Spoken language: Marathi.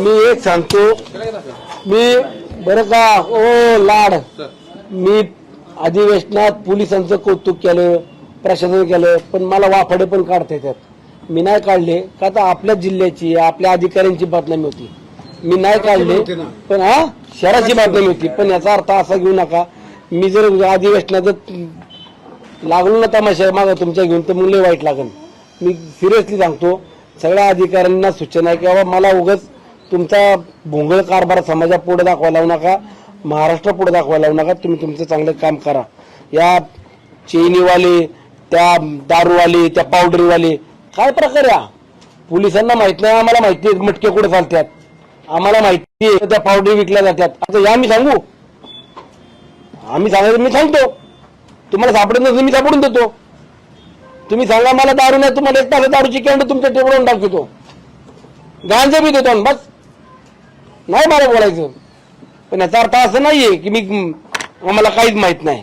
मी एक सांगतो. मी बरं का ओ लाड. मी अधिवेशनात पोलिसांचं कौतुक केलं प्रशासन केलं पण मला वाफाडे पण काढता येतात. मी नाही काढले का तर आपल्या जिल्ह्याची आपल्या अधिकाऱ्यांची बदनामी होती. मी नाही काढले पण हा? शहराची बदनामी होती. पण याचा अर्थ असा घेऊ नका मी जर अधिवेशनात लागलो ना तमाशा मागा तुमच्या घेऊन तर मग लय वाईट लागेल मी सिरियसली सांगतो सगळ्या अधिकाऱ्यांना सूचना आहे की बाबा मला उगाच तुमचा भोंगळ कारभार समाजापुढे दाखवायला लावू नका महाराष्ट्र पुढे दाखवायला लावू नका तुम्ही तुमचं चांगलं काम करा. या चेनीवाले त्या दारूवाले त्या पावडरीवाले काय प्रकार या पोलिसांना माहीत नाही आम्हाला माहिती आहे मटके कुठे चालतात आम्हाला माहिती आहे त्या पावडरी विकल्या जातात आता या मी सांगू? आम्ही सांगायचं मी सांगतो. तुम्हाला सापडत नसेल मी सापडून देतो. तुम्ही सांगा मला दारू नाही तुम्हाला एक तास दारूची कॅन्ड तुमच्या टेबलवरून टाकतो. गांजा बी देतो आणि बस. नाही मला बोलायचं. पण याचा अर्थ असं नाहीये की मी आम्हाला काहीच माहीत नाही.